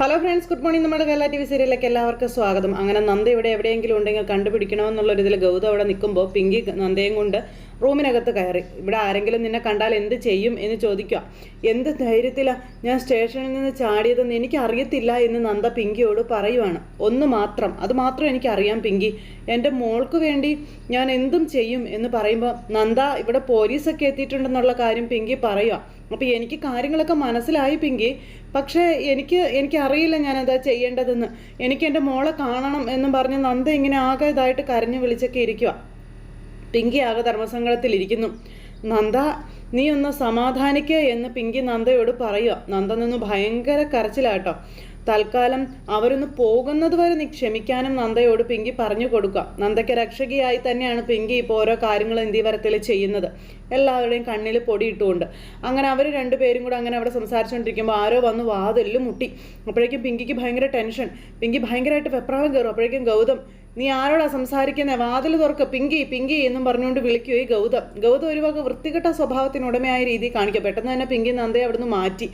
Hello friends good morning നമ്മുടെ Kerala T V സീരിയലിലേക്ക് എല്ലാവർക്കും സ്വാഗതം. അങ്ങനെ നന്ദ ഇവിടെ എവിടെയെങ്കിലും ഉണ്ടെങ്കിൽ കണ്ടുപിടിക്കണമെന്നുള്ളൊരിതിൽ ഗൗതം അവിടെ നിൽക്കുമ്പോൾ പിങ്കി നന്ദയും കൊണ്ട് റൂമിനകത്ത് കയറി. ഇവിടെ ആരെങ്കിലും നിന്നെ കണ്ടാൽ എന്ത് ചെയ്യും എന്ന് ചോദിക്കുക. എന്ത് ധൈര്യത്തിലാണ് ഞാൻ സ്റ്റേഷനിൽ നിന്ന് ചാടിയതെന്ന് എനിക്കറിയത്തില്ല എന്ന് നന്ദ പിങ്കിയോട് പറയുവാണ്. ഒന്ന് മാത്രം. അത് മാത്രം എനിക്കറിയാം പിങ്കി. എന്റെ മോൾക്ക് വേണ്ടി ഞാൻ എന്തും ചെയ്യും എന്ന് പറയുമ്പോൾ നന്ദ ഇവിടെ പോലീസൊക്കെ എത്തിയിട്ടുണ്ടെന്നുള്ള കാര്യം പിങ്കി പറയുക. അപ്പോൾ എനിക്ക് കാര്യങ്ങളൊക്കെ മനസ്സിലായി പിങ്കി. പക്ഷേ എനിക്ക് എനിക്കറിയില്ല ഞാൻ എന്താ ചെയ്യേണ്ടതെന്ന്. എനിക്ക് എന്റെ മോളെ കാണണം എന്നും പറഞ്ഞ് നന്ദ ഇങ്ങനെ ആകെ ഇതായിട്ട് കരഞ്ഞു വിളിച്ചൊക്കെ ഇരിക്കുക പിങ്കി ആകെ ധർമ്മസങ്കടത്തിലിരിക്കുന്നു. നന്ദ നീ ഒന്ന് സമാധാനിക്കുക എന്ന് പിങ്കി നന്ദയോട് പറയുക നന്ദ നിന്ന് ഭയങ്കര കരച്ചിലാട്ടോ. തൽക്കാലം അവരൊന്ന് പോകുന്നത് വരെ നീ ക്ഷമിക്കാനും നന്ദയോട് പിങ്കി പറഞ്ഞു കൊടുക്കുക. നന്ദയ്ക്ക് രക്ഷകിയായി തന്നെയാണ് പിങ്കി ഇപ്പോൾ ഓരോ കാര്യങ്ങൾ എന്തിവരത്തിൽ ചെയ്യുന്നത്. എല്ലാവരുടെയും കണ്ണിൽ പൊടിയിട്ടുകൊണ്ട് അങ്ങനെ അവർ രണ്ടുപേരും കൂടെ അങ്ങനെ അവിടെ സംസാരിച്ചുകൊണ്ടിരിക്കുമ്പോൾ ആരോ വന്ന് വാതെല്ലും മുട്ടി. അപ്പോഴേക്കും പിങ്കിക്ക് ഭയങ്കര ടെൻഷൻ. പിങ്കി ഭയങ്കരമായിട്ട് വെപ്രാളം കയറും. അപ്പോഴേക്കും ഗൗതം നീ ആരോടാ സംസാരിക്കുന്നത് വാതിൽ തുറക്ക്. പിങ്കി പിങ്കി എന്നും പറഞ്ഞുകൊണ്ട് വിളിക്കുകയും ഗൗതം. ഗൗതം ഒരു വക വൃത്തികെട്ട സ്വഭാവത്തിനുടമയായ രീതിയിൽ കാണിക്കുക പെട്ടെന്ന് തന്നെ പിങ്കി നന്ദയെ അവിടുന്ന് മാറ്റി.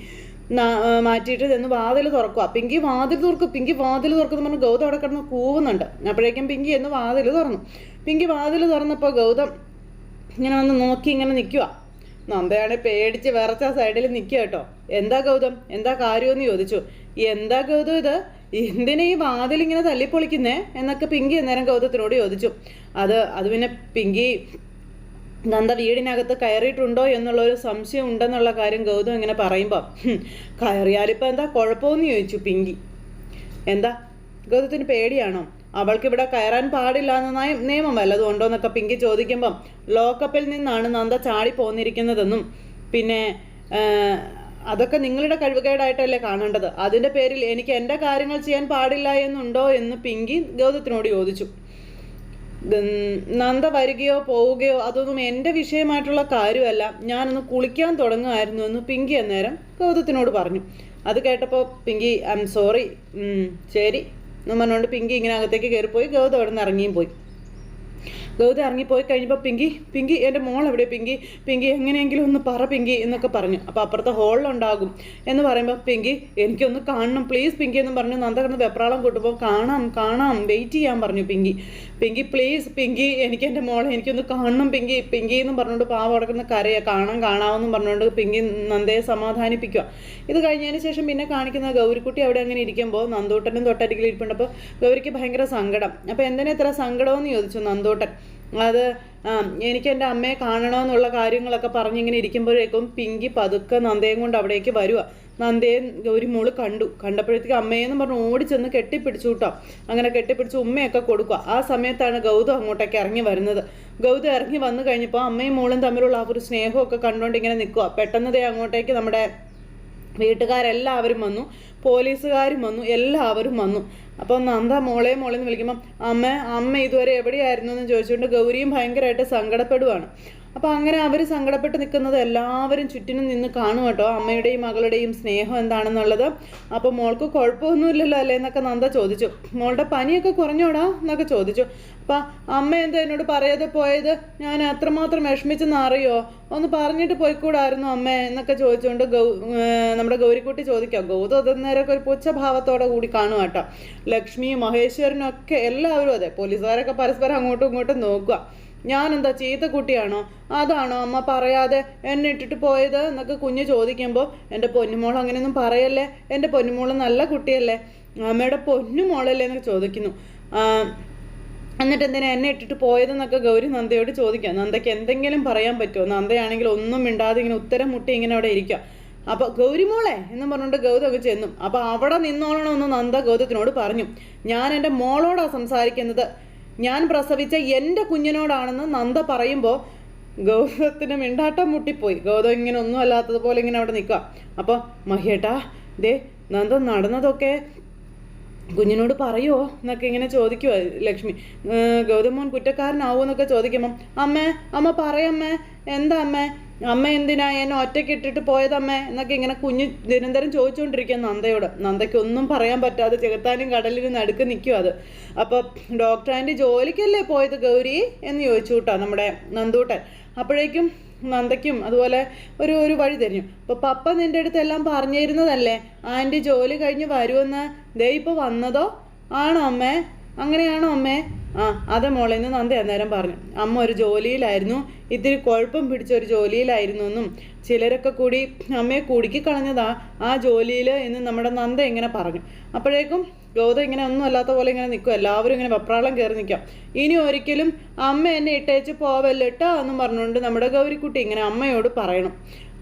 മാറ്റിയിട്ട് ചെന്ന് വാതിൽ തുറക്കുക പിങ്കി വാതിൽ തുറക്കും. പിങ്കി വാതിൽ തുറക്കുന്ന പറഞ്ഞ് ഗൗതം അവിടെ കിടന്ന് കൂവുന്നുണ്ട്. അപ്പോഴേക്കും പിങ്കി എന്ന് വാതിൽ തുറന്നു. പിങ്കി വാതിൽ തുറന്നപ്പോൾ ഗൗതം ഇങ്ങനെ വന്ന് നോക്കി ഇങ്ങനെ നിൽക്കുക നന്ദയാണെ പേടിച്ച് വിറച്ച സൈഡിൽ നിൽക്കുക കേട്ടോ. എന്താ ഗൗതം? എന്താ കാര്യമെന്ന് ചോദിച്ചു. എന്താ ഗൗതം ഇത്? എന്തിനാ ഈ വാതിൽ ഇങ്ങനെ തല്ലിപ്പൊളിക്കുന്നേ? എന്നൊക്കെ പിങ്കി അന്നേരം ഗൗതത്തിനോട് ചോദിച്ചു. അത് അത് പിന്നെ പിങ്കി നന്ദ വീടിനകത്ത് കയറിയിട്ടുണ്ടോ എന്നുള്ള ഒരു സംശയം ഉണ്ടെന്നുള്ള കാര്യം ഗൗതം ഇങ്ങനെ പറയുമ്പോൾ കയറിയാലിപ്പോൾ എന്താ കുഴപ്പമെന്ന് ചോദിച്ചു പിങ്കി. എന്താ? ഗൗതത്തിന് പേടിയാണോ? അവൾക്ക് ഇവിടെ കയറാൻ പാടില്ല എന്ന നയം- നിയമം വല്ലതും ഉണ്ടോ എന്നൊക്കെ പിങ്കി ചോദിക്കുമ്പം ലോക്കപ്പിൽ നിന്നാണ് നന്ദ ചാടി പോന്നിരിക്കുന്നതെന്നും പിന്നെ അതൊക്കെ നിങ്ങളുടെ കഴിവുകേടായിട്ടല്ലേ കാണേണ്ടത്? അതിന്റെ പേരിൽ എനിക്ക് എന്റെ കാര്യങ്ങൾ ചെയ്യാൻ പാടില്ല എന്നുണ്ടോ എന്ന് പിങ്കി ഗൗതത്തിനോട് ചോദിച്ചു. നന്ദ വരികയോ പോവുകയോ അതൊന്നും എന്റെ വിഷയമായിട്ടുള്ള കാര്യമല്ല. ഞാനൊന്ന് കുളിക്കാൻ തുടങ്ങുമായിരുന്നു എന്ന് പിങ്കി അന്നേരം ഗൗതത്തിനോട് പറഞ്ഞു. അത് കേട്ടപ്പോൾ പിങ്കി ഐ എം സോറി ശരി. എന്ന് പറഞ്ഞുകൊണ്ട് പിങ്കി ഇങ്ങനെ അകത്തേക്ക് കയറിപ്പോയി ഗൗതം അവിടെ നിന്ന് ഇറങ്ങിയും പോയി. ഗൗതം ഇറങ്ങിപ്പോയി കഴിഞ്ഞപ്പോൾ പിങ്കി പിങ്കി എന്റെ മോൾ എവിടെ പിങ്കി? പിങ്കി എങ്ങനെയെങ്കിലും ഒന്ന് പറ പിങ്കി എന്നൊക്കെ പറഞ്ഞു. അപ്പോൾ അപ്പുറത്തെ ഹോളിലുണ്ടാകും എന്ന് പറയുമ്പോൾ പിങ്കി എനിക്കൊന്ന് കാണണം. പ്ലീസ് പിങ്കി എന്ന് പറഞ്ഞു. നന്ദ കിടന്ന് വെപ്രാളം കൂട്ടുമ്പോൾ കാണാം കാണാം. വെയിറ്റ് ചെയ്യാൻ പറഞ്ഞു പിങ്കി. പിങ്കി പ്ലീസ് പിങ്കി എനിക്ക് എന്റെ മോളെ എനിക്കൊന്ന് കാണണം പിങ്കി. പിങ്കി എന്ന് പറഞ്ഞുകൊണ്ട് പാവ അവിടെ കരയുക കാണാം കാണാമെന്നും പറഞ്ഞുകൊണ്ട് പിങ്കി നന്ദയെ സമാധാനിപ്പിക്കുക ഇത് കഴിഞ്ഞതിന് ശേഷം പിന്നെ കാണിക്കുന്ന ഗൗരിക്കുട്ടി അവിടെ അങ്ങനെ ഇരിക്കുമ്പോൾ നന്ദൂട്ടനും തൊട്ടരികിൽ ഇരിപ്പുണ്ടപ്പോൾ ഗൗരിക്ക് ഭയങ്കര സങ്കടം. അപ്പോൾ എന്തിനാ ഇത്ര സങ്കടമെന്ന് ചോദിച്ചു നന്ദൂട്ടൻ. അത് എനിക്ക് എന്റെ അമ്മയെ കാണണമെന്നുള്ള കാര്യങ്ങളൊക്കെ പറഞ്ഞിങ്ങനെ ഇരിക്കുമ്പോഴേക്കും പിങ്കി പതുക്കെ നന്ദയും കൊണ്ട് അവിടേക്ക് വരുക നന്ദയെ ഒരു മോൾ കണ്ടു. കണ്ടപ്പോഴത്തേക്ക് അമ്മയെന്ന് പറഞ്ഞ് ഓടിച്ചെന്ന് കെട്ടിപ്പിടിച്ചു കേട്ടോ അങ്ങനെ കെട്ടിപ്പിടിച്ച് ഉമ്മയൊക്കെ കൊടുക്കുക ആ സമയത്താണ് ഗൗതം അങ്ങോട്ടേക്ക് ഇറങ്ങി വരുന്നത്. ഗൗതം ഇറങ്ങി വന്നു കഴിഞ്ഞപ്പോൾ അമ്മയും മോളും തമ്മിലുള്ള ആ ഒരു സ്നേഹമൊക്കെ കണ്ടുകൊണ്ട് ഇങ്ങനെ നിൽക്കുക പെട്ടെന്ന് ദേ അങ്ങോട്ടേക്ക് നമ്മുടെ വീട്ടുകാരെല്ലാവരും വന്നു. പോലീസുകാരും വന്നു എല്ലാവരും വന്നു. അപ്പോൾ നന്ദ മോളെ മോളെ എന്ന് വിളിക്കുമ്പം അമ്മ അമ്മ ഇതുവരെ എവിടെയായിരുന്നു എന്ന് ചോദിച്ചുകൊണ്ട് ഗൗരിയും ഭയങ്കരമായിട്ട് സങ്കടപ്പെടുവാണ്. അപ്പോൾ അങ്ങനെ അവർ സങ്കടപ്പെട്ട് നിൽക്കുന്നത് എല്ലാവരും ചുറ്റിനും നിന്ന് കാണും കേട്ടോ. അമ്മയുടെയും മകളുടെയും സ്നേഹം എന്താണെന്നുള്ളത്. അപ്പോൾ മോൾക്ക് കുഴപ്പമൊന്നുമില്ലല്ലോ അല്ലേ എന്നൊക്കെ നന്ദ ചോദിച്ചു. മോളുടെ പനിയൊക്കെ കുറഞ്ഞോടാ എന്നൊക്കെ ചോദിച്ചു. അപ്പം അമ്മ എന്താ എന്നോട് പറയാതെ പോയത്? ഞാൻ അത്രമാത്രം വിഷമിച്ചെന്ന് അറിയോ? ഒന്ന് പറഞ്ഞിട്ട് പോയിക്കൂടായിരുന്നു അമ്മ എന്നൊക്കെ ചോദിച്ചുകൊണ്ട് ഗൗ നമ്മുടെ ഗൗരിക്കുട്ടി ചോദിക്കാം. ഗൗതം അന്നേരമൊക്കെ ഒരു പുച്ഛഭാവത്തോടെ കൂടി കാണുക കേട്ടോ. ലക്ഷ്മിയും മഹേശ്വരനും ഒക്കെ എല്ലാവരും അതെ. പോലീസുകാരൊക്കെ പരസ്പരം അങ്ങോട്ടും ഇങ്ങോട്ടും നോക്കുക. ഞാനെന്താ ചീത്ത കുട്ടിയാണോ? അതാണോ അമ്മ പറയാതെ എന്നെ ഇട്ടിട്ട് പോയത്? എന്നൊക്കെ കുഞ്ഞ് ചോദിക്കുമ്പോൾ എന്റെ പൊന്നുമോൾ അങ്ങനെയൊന്നും പറയല്ലേ? എന്റെ പൊന്നുമോൾ നല്ല കുട്ടിയല്ലേ? അമ്മയുടെ പൊന്നുമോളല്ലേ? എന്നൊക്കെ ചോദിക്കുന്നു. എന്നിട്ട് എന്തിനാ എന്നെ ഇട്ടിട്ട് പോയതെന്നൊക്കെ ഗൗരി നന്ദയോട് ചോദിക്കാം നന്ദയ്ക്ക് എന്തെങ്കിലും പറയാൻ പറ്റുമോ? നന്ദയാണെങ്കിൽ ഒന്നും മിണ്ടാതെ ഇങ്ങനെ ഉത്തരം മുട്ടി ഇങ്ങനെ അവിടെ ഇരിക്കുക. അപ്പോൾ ഗൗരിമോളെ എന്ന് പറഞ്ഞുകൊണ്ട് ഗൗതം ഒക്കെ ചെന്നു. അപ്പോൾ അവിടെ നിന്നോളണമെന്ന് നന്ദ ഗൗതത്തിനോട് പറഞ്ഞു. ഞാൻ എന്റെ മോളോടാണ് സംസാരിക്കുന്നത്. ഞാൻ പ്രസവിച്ച എന്റെ കുഞ്ഞിനോടാണെന്ന് നന്ദ പറയുമ്പോൾ ഗൗതത്തിന് മിണ്ടാട്ടം മുട്ടിപ്പോയി. ഗൗതം ഇങ്ങനെ ഒന്നും അല്ലാത്തതുപോലെ ഇങ്ങനെ അവിടെ നിൽക്കുക. അപ്പോൾ മഹിയേട്ടാ ദേ നന്ദ നടന്നതൊക്കെ കുഞ്ഞിനോട് പറയുമോ എന്നൊക്കെ ഇങ്ങനെ ചോദിക്കുക ലക്ഷ്മി. ഗൗതമോൻ കുറ്റക്കാരനാവോ എന്നൊക്കെ ചോദിക്കുമ്പം അമ്മേ അമ്മ പറയമ്മേ എന്താ അമ്മേ? അമ്മ എന്തിനാ എന്നെ ഒറ്റയ്ക്ക് ഇട്ടിട്ട് പോയതമ്മേ എന്നൊക്കെ ഇങ്ങനെ കുഞ്ഞു നിരന്തരം ചോദിച്ചുകൊണ്ടിരിക്കുക നന്ദയോട്. നന്ദയ്ക്കൊന്നും പറയാൻ പറ്റാതെ ചെകുത്താനും കടലിനും നടുക്ക് നിൽക്കും അത്. അപ്പോൾ ഡോക്ടർ ജോലിക്കല്ലേ പോയത് ഗൗരി? എന്ന് ചോദിച്ചു കേട്ടോ നമ്മുടെ നന്ദൂട്ടൻ. അപ്പോഴേക്കും നന്ദയ്ക്കും അതുപോലെ ഒരു ഒരു വഴി തിരിഞ്ഞു. അപ്പോൾ പപ്പ നിന്റെ അടുത്ത് എല്ലാം പറഞ്ഞിരുന്നതല്ലേ? ആന്റി ജോലി കഴിഞ്ഞ് വരുമെന്ന് ദേ ഇപ്പോൾ വന്നതോ? ആണോ അമ്മേ? അങ്ങനെയാണോ അമ്മേ? ആ അതെ മോളെ നിന്ന് നന്ദി അന്നേരം പറഞ്ഞു. അമ്മ ഒരു ജോലിയിലായിരുന്നു. ഇത്തിരി കുഴപ്പം പിടിച്ച ഒരു ജോലിയിലായിരുന്നു എന്നും ചിലരൊക്കെ കൂടി അമ്മയെ കുടുക്കി കളഞ്ഞതാ ആ ജോലിയിൽ എന്ന് നമ്മുടെ നന്ദ ഇങ്ങനെ പറഞ്ഞു. അപ്പോഴേക്കും ഗൗതം ഇങ്ങനെ ഒന്നും അല്ലാത്ത പോലെ ഇങ്ങനെ നിൽക്കും. എല്ലാവരും ഇങ്ങനെ വെപ്രാളം കയറി നിൽക്കാം. ഇനി ഒരിക്കലും അമ്മ എന്നെ ഇട്ടേച്ച് പോവല്ലോ ഇട്ടാ എന്നും പറഞ്ഞുകൊണ്ട് നമ്മുടെ ഗൗരിക്കുട്ടി ഇങ്ങനെ അമ്മയോട് പറയണം.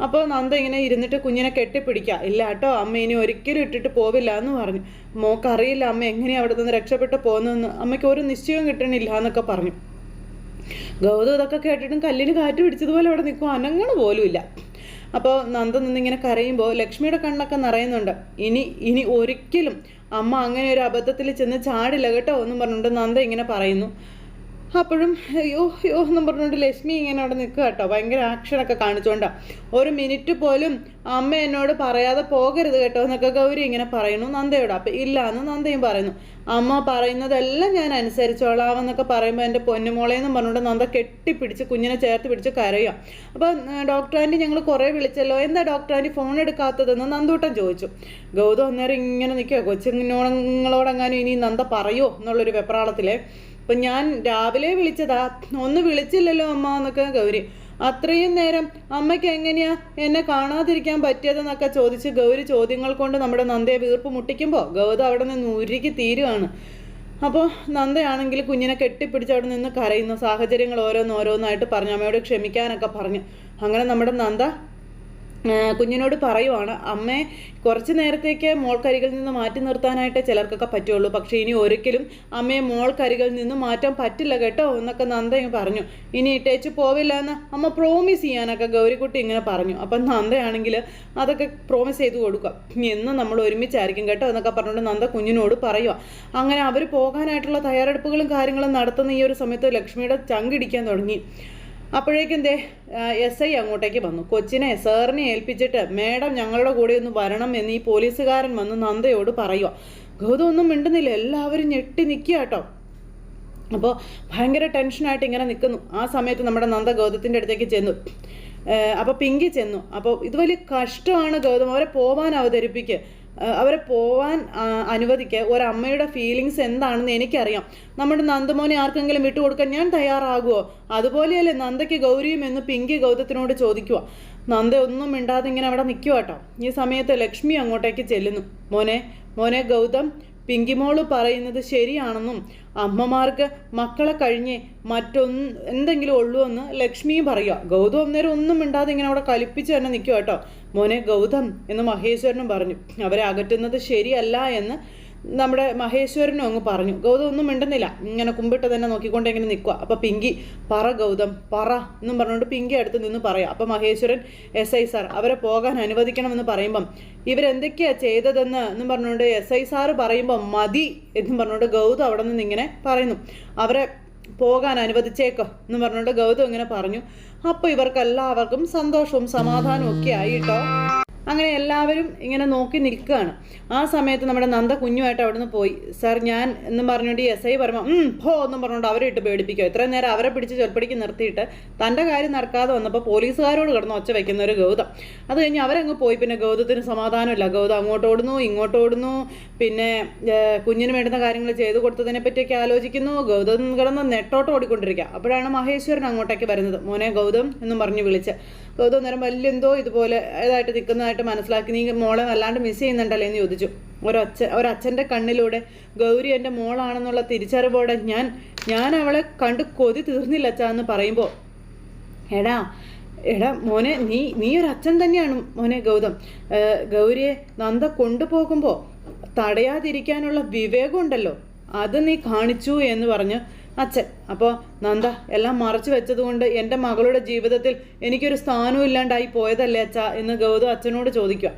അപ്പോൾ നന്ദ ഇങ്ങനെ ഇരുന്നിട്ട് കുഞ്ഞിനെ കെട്ടിപ്പിടിക്കുക ഇല്ല കേട്ടോ അമ്മ ഇനി ഒരിക്കലും ഇട്ടിട്ട് പോവില്ല എന്ന് പറഞ്ഞു. മോക്കറിയില്ല അമ്മ എങ്ങനെയാണ് അവിടെ നിന്ന് രക്ഷപ്പെട്ട് പോകുന്നതെന്ന്. അമ്മയ്ക്ക് ഒരു നിശ്ചയവും കിട്ടണില്ല എന്നൊക്കെ പറഞ്ഞു. ഗൗതം ഇതൊക്കെ കേട്ടിട്ടും കല്ലിന് കാറ്റ് പിടിച്ചതുപോലെ അവിടെ നിൽക്കും. അനങ്ങണ പോലുമില്ല അപ്പോൾ നന്ദ നിന്നിങ്ങനെ കരയുമ്പോൾ ലക്ഷ്മിയുടെ കണ്ണൊക്കെ നിറയുന്നുണ്ട്. ഇനി ഇനി ഒരിക്കലും അമ്മ അങ്ങനെ ഒരു അബദ്ധത്തിൽ ചെന്ന് ചാടില്ല കേട്ടോ എന്നും പറഞ്ഞുകൊണ്ട് നന്ദ ഇങ്ങനെ പറയുന്നു. അപ്പോഴും അയ്യോ അയ്യോ എന്നും പറഞ്ഞുകൊണ്ട് ലക്ഷ്മി ഇങ്ങനെ അവിടെ നിൽക്കുക കേട്ടോ. ഭയങ്കര ആക്ഷനൊക്കെ കാണിച്ചുകൊണ്ടാണ് ഒരു മിനിറ്റ് പോലും അമ്മ എന്നോട് പറയാതെ പോകരുത് കേട്ടോ എന്നൊക്കെ ഗൗരി ഇങ്ങനെ പറയുന്നു നന്ദയോട്. അപ്പം ഇല്ല എന്ന് നന്ദയും പറയുന്നു. അമ്മ പറയുന്നതെല്ലാം ഞാൻ അനുസരിച്ചോളാം എന്നൊക്കെ പറയുമ്പോൾ എന്റെ പൊന്നുമോളേന്നും പറഞ്ഞുകൊണ്ട് നന്ദ കെട്ടിപ്പിടിച്ച് കുഞ്ഞിനെ ചേർത്ത് പിടിച്ച് കരയുക അപ്പോൾ ഡോക്ടർ ആന്റി ഞങ്ങൾ കുറേ വിളിച്ചല്ലോ. എന്താ ഡോക്ടർ ആന്റി ഫോൺ എടുക്കാത്തതെന്ന് നന്ദൂട്ടൻ ചോദിച്ചു. ഗൗതം അന്നേരം ഇങ്ങനെ നിൽക്കുക. കൊച്ചുങ്ങളോടെങ്ങാനും ഇനി നന്ദ പറയുമോ എന്നുള്ളൊരു വെപ്രാളത്തിലെ അപ്പം ഞാൻ രാവിലെ വിളിച്ചതാ ഒന്ന് വിളിച്ചില്ലല്ലോ അമ്മ എന്നൊക്കെ ഗൗരി. അത്രയും നേരം അമ്മയ്ക്ക് എങ്ങനെയാ? എന്നെ കാണാതിരിക്കാൻ പറ്റിയതെന്നൊക്കെ ചോദിച്ച് ഗൗരി ചോദ്യങ്ങൾ കൊണ്ട് നമ്മുടെ നന്ദയെ വീർപ്പ് മുട്ടിക്കുമ്പോൾ ഗൗത അവിടെ നിന്ന് ഉരുക്കി തീരുവാണ്. അപ്പോൾ നന്ദയാണെങ്കിൽ കുഞ്ഞിനെ കെട്ടിപ്പിടിച്ച് അവിടെ നിന്ന് കരയുന്ന. സാഹചര്യങ്ങൾ ഓരോന്നോരോന്നായിട്ട് പറഞ്ഞു അമ്മയോട് ക്ഷമിക്കാനൊക്കെ പറഞ്ഞു. അങ്ങനെ നമ്മുടെ നന്ദ കുഞ്ഞിനോട് പറയുവാണ് അമ്മേ കുറച്ച് നേരത്തേക്ക് മോൾക്കരികിൽ നിന്ന് മാറ്റി നിർത്താനായിട്ട് ചിലർക്കൊക്കെ പറ്റുള്ളൂ. പക്ഷേ ഇനി ഒരിക്കലും അമ്മയെ മോൾക്കരികിൽ നിന്ന് മാറ്റാൻ പറ്റില്ല കേട്ടോ എന്നൊക്കെ നന്ദ ഇങ്ങ് പറഞ്ഞു. ഇനി ഇട്ടേച്ച് പോവില്ല എന്ന് അമ്മ പ്രോമിസ് ചെയ്യാനൊക്കെ ഗൗരിക്കുട്ടി ഇങ്ങനെ പറഞ്ഞു. അപ്പം നന്ദയാണെങ്കിൽ അതൊക്കെ പ്രോമിസ് ചെയ്ത് കൊടുക്കാം എന്നും നമ്മൾ ഒരുമിച്ചായിരിക്കും കേട്ടോ എന്നൊക്കെ പറഞ്ഞുകൊണ്ട് നന്ദ കുഞ്ഞിനോട് പറയുക അങ്ങനെ അവർ പോകാനായിട്ടുള്ള തയ്യാറെടുപ്പുകളും കാര്യങ്ങളും നടത്തുന്ന ഈ ഒരു സമയത്ത് ലക്ഷ്മിയുടെ ചങ്കിടിക്കാൻ തുടങ്ങി. അപ്പോഴേക്കും ദേ എസ് ഐ അങ്ങോട്ടേക്ക് വന്നു. കൊച്ചിനെ സാറിനെ ഏൽപ്പിച്ചിട്ട് മേഡം ഞങ്ങളുടെ കൂടെ ഒന്ന് വരണം എന്ന് ഈ പോലീസുകാരൻ വന്ന് നന്ദയോട് പറയുക ഗൗതം ഒന്നും മിണ്ടുന്നില്ല. എല്ലാവരും ഞെട്ടി നിൽക്കുക കേട്ടോ അപ്പോൾ ഭയങ്കര ടെൻഷനായിട്ട് ഇങ്ങനെ നിൽക്കുന്നു ആ സമയത്ത് നമ്മുടെ നന്ദ ഗൗതത്തിന്റെ അടുത്തേക്ക് ചെന്നു. അപ്പോൾ പിങ്കി ചെന്നു. അപ്പോൾ ഇത് വലിയ കഷ്ടമാണ് ഗൗതം. അവരെ പോവാൻ അവതരിപ്പിക്കുക അവരെ പോവാൻ അനുവദിക്കുക. ഒരമ്മയുടെ ഫീലിങ്സ് എന്താണെന്ന് എനിക്കറിയാം. നമ്മുടെ നന്ദമോനെ ആർക്കെങ്കിലും വിട്ടുകൊടുക്കാൻ ഞാൻ തയ്യാറാകുമോ അതുപോലെയല്ലേ നന്ദയ്ക്ക് ഗൗരിയും എന്ന് പിങ്കി ഗൗതത്തിനോട് ചോദിക്കുക. നന്ദ ഒന്നും മിണ്ടാതെ ഇങ്ങനെ അവിടെ നിൽക്കുക കേട്ടോ ഈ സമയത്ത് ലക്ഷ്മി അങ്ങോട്ടേക്ക് ചെല്ലുന്നു. മോനെ മോനെ ഗൗതം പിങ്കിമോൾ പറയുന്നത് ശരിയാണെന്നും അമ്മമാർക്ക് മക്കളെ കഴിഞ്ഞ് മറ്റൊന്ന് എന്തെങ്കിലും ഉള്ളൂ എന്ന് ലക്ഷ്മിയും പറയുക ഗൗതം അന്നേരം ഒന്നും ഇണ്ടാതെ ഇങ്ങനെ അവിടെ കലിപ്പിച്ച് തന്നെ നിൽക്കുക കേട്ടോ. മോനെ ഗൗതം എന്ന് മഹേശ്വരനും പറഞ്ഞു. അവരെ അകറ്റുന്നത് ശരിയല്ല എന്ന് നമ്മുടെ മഹേശ്വരനും അങ്ങ് പറഞ്ഞു ഗൗതം ഒന്നും മിണ്ടുന്നില്ല ഇങ്ങനെ കുമ്പിട്ട് തന്നെ നോക്കിക്കൊണ്ട് ഇങ്ങനെ നിൽക്കുക. അപ്പോൾ പിങ്കി പറ ഗൗതം പറ എന്നും പറഞ്ഞുകൊണ്ട് പിങ്കി അടുത്ത് നിന്ന് പറയാം. അപ്പോൾ മഹേശ്വരൻ എസ് ഐ സാർ അവരെ പോകാൻ അനുവദിക്കണമെന്ന് പറയുമ്പം ഇവരെന്തൊക്കെയാണ് ചെയ്തതെന്ന് എന്നും പറഞ്ഞുകൊണ്ട് എസ് ഐ സാറ് പറയുമ്പോൾ മതി എന്നും പറഞ്ഞുകൊണ്ട് ഗൗതം അവിടെ നിന്ന് ഇങ്ങനെ പറയുന്നു. അവരെ പോകാൻ അനുവദിച്ചേക്കോ എന്ന് പറഞ്ഞുകൊണ്ട് ഗൗതം ഇങ്ങനെ പറഞ്ഞു. അപ്പോൾ ഇവർക്കെല്ലാവർക്കും സന്തോഷവും സമാധാനവും ഒക്കെ ആയിട്ടോ അങ്ങനെ എല്ലാവരും ഇങ്ങനെ നോക്കി നിൽക്കുകയാണ്. ആ സമയത്ത് നമ്മുടെ നന്ദ കുഞ്ഞുമായിട്ട് അവിടെ നിന്ന് പോയി. സാർ ഞാൻ എന്നും പറഞ്ഞുകൊണ്ട് എസ് ഐ പറയുമ്പോൾ പോ എന്നും പറഞ്ഞുകൊണ്ട് അവരെ ഇട്ട് പേടിപ്പിക്കുക. ഇത്രയും നേരം അവരെ പിടിച്ച് ചെറുപ്പടിക്ക് നിർത്തിയിട്ട് തന്റെ കാര്യം നടക്കാതെ വന്നപ്പോൾ പോലീസുകാരോട് കിടന്ന് ഒച്ച വയ്ക്കുന്ന ഒരു ഗൗതം. അത് കഴിഞ്ഞ് അവരങ്ങ് പോയി. പിന്നെ ഗൗതത്തിന് സമാധാനമില്ല. ഗൗതം അങ്ങോട്ട് ഓടുന്നു ഇങ്ങോട്ട് ഓടുന്നു. പിന്നെ കുഞ്ഞിന് വേണ്ടുന്ന കാര്യങ്ങൾ ചെയ്തു കൊടുത്തതിനെ പറ്റിയൊക്കെ ആലോചിക്കുന്നു. ഗൗതം കിടന്ന് നെട്ടോട്ട് ഓടിക്കൊണ്ടിരിക്കുക. അപ്പോഴാണ് മഹേശ്വരൻ അങ്ങോട്ടേക്ക് വരുന്നത്. മോനെ ഗൗതം എന്നും പറഞ്ഞ് വിളിച്ച്. ഗൗതം നേരം വലിയ എന്തോ ഇതുപോലെ ഇതായിട്ട് നിൽക്കുന്നതായിട്ട് മനസ്സിലാക്കി. നീ മോളെ വല്ലാണ്ട് മിസ് ചെയ്യുന്നുണ്ടല്ലേ? എന്ന് ചോദിച്ചു. ഒരച്ഛ ഒരച്ഛന്റെ കണ്ണിലൂടെ ഗൗരി എന്റെ മോളാണെന്നുള്ള തിരിച്ചറിവോടെ ഞാൻ ഞാൻ അവളെ കണ്ട് കൊതി തീർന്നില്ല അച്ഛ എന്ന് പറയുമ്പോൾ എടാ എടാ മോനെ നീ നീ ഒരു അച്ഛൻ തന്നെയാണ് മോനെ ഗൗതം. ഗൗരിയെ നന്ദ കൊണ്ടുപോകുമ്പോൾ തടയാതിരിക്കാനുള്ള വിവേകമുണ്ടല്ലോ അത് നീ കാണിച്ചു എന്ന് പറഞ്ഞ് അച്ഛൻ. അപ്പോൾ നന്ദ എല്ലാം മറച്ചു വെച്ചതുകൊണ്ട് എന്റെ മകളുടെ ജീവിതത്തിൽ എനിക്കൊരു സ്ഥാനവും ഇല്ലാണ്ടായി പോയതല്ലേ അച്ഛ എന്ന് ഗൗതം അച്ഛനോട് ചോദിക്കുക.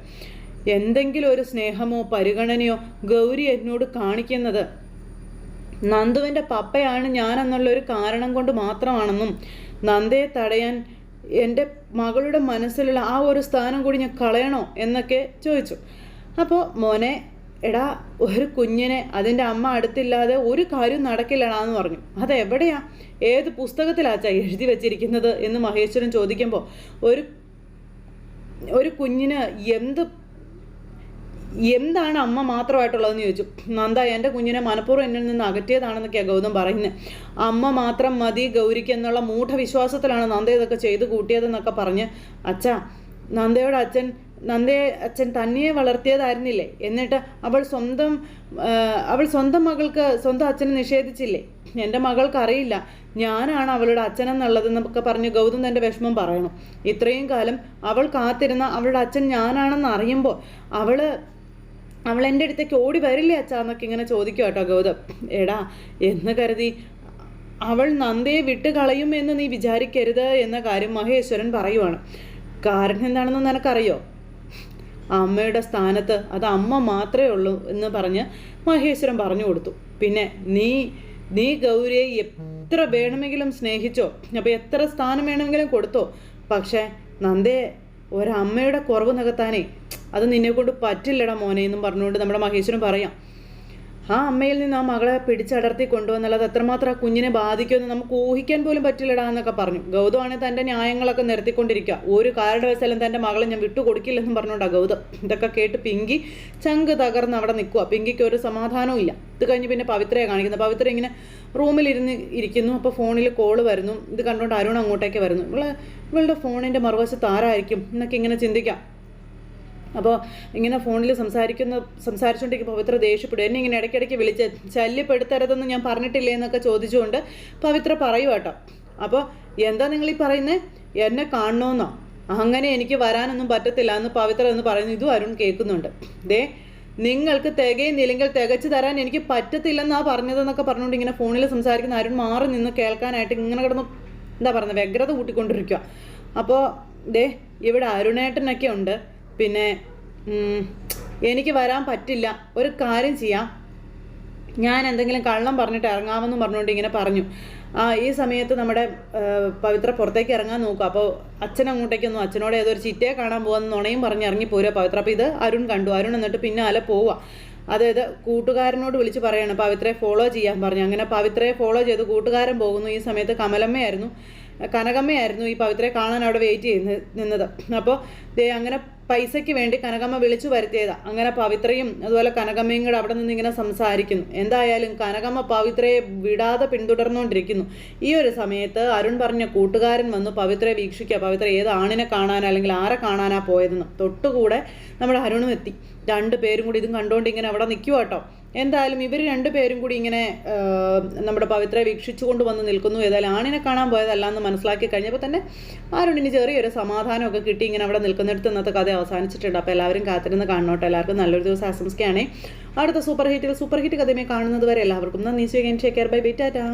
എന്തെങ്കിലും ഒരു സ്നേഹമോ പരിഗണനയോ ഗൗരി എന്നോട് കാണിക്കുന്നത്? നന്ദുവിന്റെ പപ്പയാണ് ഞാനെന്നുള്ളൊരു കാരണം കൊണ്ട് മാത്രമാണെന്നും നന്ദയെ തടയാൻ എന്റെ മകളുടെ മനസ്സിലുള്ള ആ ഒരു സ്ഥാനം കൂടി ഞാൻ കളയണോ എന്നൊക്കെ ചോദിച്ചു. അപ്പോൾ മോനെ എടാ ഒരു കുഞ്ഞിനെ അതിന്റെ അമ്മ അടുത്തില്ലാതെ ഒരു കാര്യം നടക്കില്ലടാന്ന് പറഞ്ഞു. അതെവിടെയാ? ഏത് പുസ്തകത്തിലാച്ചാ എഴുതി വെച്ചിരിക്കുന്നത് എന്ന് മഹേശ്വരൻ ചോദിക്കുമ്പോൾ ഒരു ഒരു കുഞ്ഞിന് എന്ത് എന്താണ് അമ്മ മാത്രമായിട്ടുള്ളതെന്ന് ചോദിച്ചു. നന്ദ എന്റെ കുഞ്ഞിനെ മനഃപൂർവം എന്നിൽ നിന്ന് അകറ്റിയതാണെന്നൊക്കെയാണ് ഗൗതം പറയുന്നത് അമ്മ മാത്രം മതി ഗൗരിക്ക് എന്നുള്ള മൂഢവിശ്വാസത്തിലാണ് നന്ദ ഇതൊക്കെ ചെയ്തു കൂട്ടിയതെന്നൊക്കെ പറഞ്ഞ് അച്ഛാ നന്ദയുടെ അച്ഛൻ നന്ദയെ അച്ഛൻ തന്നെയെ വളർത്തിയതായിരുന്നില്ലേ? എന്നിട്ട് അവൾ സ്വന്തം അവൾ സ്വന്തം മകൾക്ക് സ്വന്തം അച്ഛനെ നിഷേധിച്ചില്ലേ? എന്റെ മകൾക്കറിയില്ല ഞാനാണ് അവളുടെ അച്ഛനെന്നുള്ളതെന്നൊക്കെ പറഞ്ഞ് ഗൗതം തന്റെ വിഷമം പറയണം. ഇത്രയും കാലം അവൾ കാത്തിരുന്ന അവളുടെ അച്ഛൻ ഞാനാണെന്ന് അറിയുമ്പോൾ അവൾ അവൾ എന്റെ അടുത്തേക്ക് ഓടി വരില്ലേ അച്ഛാ എന്നൊക്കെ ഇങ്ങനെ ചോദിക്കും കേട്ടോ ഗൗതം. എടാ എന്ന് കരുതി അവൾ നന്ദയെ വിട്ട് കളയും എന്ന് നീ വിചാരിക്കരുത് എന്ന കാര്യം മഹേശ്വരൻ പറയുവാണ്. കാരണം എന്താണെന്ന് നിനക്കറിയോ? അമ്മയുടെ സ്ഥാനത്ത് അത് അമ്മ മാത്രമേ ഉള്ളൂ എന്ന് പറഞ്ഞ് മഹേശ്വരൻ പറഞ്ഞു കൊടുത്തു. പിന്നെ നീ നീ ഗൗരിയെ എത്ര വേണമെങ്കിലും സ്നേഹിച്ചോ അപ്പോൾ എത്ര സ്ഥാനം വേണമെങ്കിലും കൊടുത്തോ പക്ഷേ നന്ദയെ ഒരമ്മയുടെ കുറവ് നികത്താനേ അത് നിന്നെ കൊണ്ട് പറ്റില്ലടാ മോനെ എന്നും പറഞ്ഞുകൊണ്ട് നമ്മുടെ മഹേശ്വരൻ പറയാം. ആ അമ്മയിൽ നിന്ന് ആ മകളെ പിടിച്ചടർത്തി കൊണ്ടുവന്നുള്ളത് എത്രമാത്രം ആ കുഞ്ഞിനെ ബാധിക്കുമെന്ന് നമുക്ക് ഊഹിക്കാൻ പോലും പറ്റില്ലടാ എന്നൊക്കെ പറഞ്ഞു. ഗൗതമാണെങ്കിൽ തന്റെ ന്യായങ്ങളൊക്കെ നിർത്തിക്കൊണ്ടിരിക്കുക ഒരു കാരണവശാലും തന്റെ മകളെ ഞാൻ വിട്ടുകൊടുക്കില്ലെന്നും പറഞ്ഞുകൊണ്ടാണ് ഗൗതം. ഇതൊക്കെ കേട്ട് പിങ്കി ചങ്ക് തകർന്ന് അവിടെ നിൽക്കുക പിങ്കിക്ക് ഒരു സമാധാനവും ഇല്ല. ഇത് കഴിഞ്ഞ് പിന്നെ പവിത്രയെ കാണിക്കുന്നത് പവിത്ര ഇങ്ങനെ റൂമിലിരുന്ന് ഇരിക്കുന്നു. അപ്പോൾ ഫോണിൽ കോൾ വരുന്നു. ഇത് കണ്ടുകൊണ്ട് അരുൺ അങ്ങോട്ടേക്ക് വരുന്നു. ഇവളെ ഇവളുടെ ഫോണിന്റെ മറുവശത്ത് ആരായിരിക്കും എന്നൊക്കെ ഇങ്ങനെ ചിന്തിക്കാം. അപ്പോൾ ഇങ്ങനെ ഫോണിൽ സംസാരിക്കുന്ന സംസാരിച്ചുകൊണ്ടിരിക്കുമ്പോൾ പവിത്ര ദേഷ്യപ്പെടും. എന്നെ ഇങ്ങനെ ഇടയ്ക്കിടയ്ക്ക് വിളിച്ച് ശല്യപ്പെടുത്തരുതെന്ന് ഞാൻ പറഞ്ഞിട്ടില്ലേ എന്നൊക്കെ ചോദിച്ചുകൊണ്ട് പവിത്ര പറയൂ കേട്ടോ. അപ്പോൾ എന്താ നിങ്ങൾ ഈ പറയുന്നത് എന്നെ കാണണമെന്നോ അങ്ങനെ എനിക്ക് വരാനൊന്നും പറ്റത്തില്ല എന്ന് പവിത്ര എന്ന് പറയുന്നു. ഇതും അരുൺ കേൾക്കുന്നുണ്ട്. ദേ നിങ്ങൾക്ക് തികയുന്നില്ലെങ്കിൽ തികച്ചു തരാൻ എനിക്ക് പറ്റത്തില്ലെന്നാ പറഞ്ഞതെന്നൊക്കെ പറഞ്ഞുകൊണ്ട് ഇങ്ങനെ ഫോണിൽ സംസാരിക്കുന്ന അരുൺ മാറി നിന്ന് കേൾക്കാനായിട്ട് ഇങ്ങനെ കിടന്ന് എന്താ പറയുന്നത് വ്യഗ്രത കൂട്ടിക്കൊണ്ടിരിക്കുക അപ്പോൾ ദേ ഇവിടെ അരുണേട്ടനൊക്കെ ഉണ്ട്. പിന്നെ എനിക്ക് വരാൻ പറ്റില്ല. ഒരു കാര്യം ചെയ്യാം. ഞാൻ എന്തെങ്കിലും കള്ളം പറഞ്ഞിട്ട് ഇറങ്ങാമെന്നും പറഞ്ഞുകൊണ്ട് ഇങ്ങനെ പറഞ്ഞു. ആ ഈ സമയത്ത് നമ്മുടെ പവിത്ര പുറത്തേക്ക് ഇറങ്ങാൻ നോക്കുക. അപ്പോൾ അച്ഛൻ അങ്ങോട്ടേക്കൊന്നും അച്ഛനോട് ഏതൊരു ചിറ്റയെ കാണാൻ പോകാമെന്ന് നുണയും പറഞ്ഞ് ഇറങ്ങി പോരുക പവിത്ര അപ്പോൾ ഇത് അരുൺ കണ്ടു. അരുൺ എന്നിട്ട് പിന്നാലെ പോവുക അതായത് കൂട്ടുകാരനോട് വിളിച്ച് പറയാണ് പവിത്രയെ ഫോളോ ചെയ്യാൻ പറഞ്ഞു. അങ്ങനെ പവിത്രയെ ഫോളോ ചെയ്ത് കൂട്ടുകാരൻ പോകുന്നു. ഈ സമയത്ത് കമലമ്മയായിരുന്നു. കനകമ്മയായിരുന്നു ഈ പവിത്രയെ കാണാൻ അവിടെ വെയിറ്റ് ചെയ്യുന്നത് നിന്നത്. അപ്പോൾ അങ്ങനെ പൈസയ്ക്ക് വേണ്ടി കനകമ്മ വിളിച്ചു വരുത്തിയതാ. അങ്ങനെ പവിത്രയും അതുപോലെ കനകമ്മയും കൂടെ അവിടെ നിന്ന് ഇങ്ങനെ സംസാരിക്കുന്നു. എന്തായാലും കനകമ്മ പവിത്രയെ വിടാതെ പിന്തുടർന്നുകൊണ്ടിരിക്കുന്നു. ഈ ഒരു സമയത്ത് അരുൺ പറഞ്ഞ കൂട്ടുകാരൻ വന്നു പവിത്രയെ വീക്ഷിക്കുക. പവിത്ര ഏത് ആണിനെ കാണാനോ അല്ലെങ്കിൽ ആരെ കാണാനാ പോയതെന്ന്. തൊട്ടുകൂടെ നമ്മുടെ അരുണും എത്തി. രണ്ടു പേരും കൂടി ഇതും കണ്ടുകൊണ്ട് ഇങ്ങനെ അവിടെ നിൽക്കുക കേട്ടോ. എന്തായാലും ഇവർ രണ്ടുപേരും കൂടി ഇങ്ങനെ നമ്മുടെ പവിത്രയെ വീക്ഷിച്ചുകൊണ്ട് വന്ന് നിൽക്കുന്നു. ഏതായാലും ആണിനെ കാണാൻ പോയതല്ല എന്ന് മനസ്സിലാക്കി കഴിഞ്ഞപ്പോൾ തന്നെ ആരുണ്ടിന് ചെറിയൊരു സമാധാനമൊക്കെ കിട്ടി ഇങ്ങനെ അവിടെ നിൽക്കുന്നിടത്ത് ഇന്നത്തെ കഥ അവസാനിച്ചിട്ടുണ്ട്. അപ്പോൾ എല്ലാവരും കാത്തിരുന്ന് കാണണോട്ടെ. എല്ലാവർക്കും നല്ലൊരു ദിവസം ആശംസിക്കുകയാണേ. അടുത്ത സൂപ്പർ ഹിറ്റിൽ സൂപ്പർ ഹിറ്റ് കഥയുമായി കാണുന്നത് വരെ എല്ലാവർക്കും നന്ദി. സ്വീകരിക്കാൻ ബൈ ബൈ ടാറ്റാ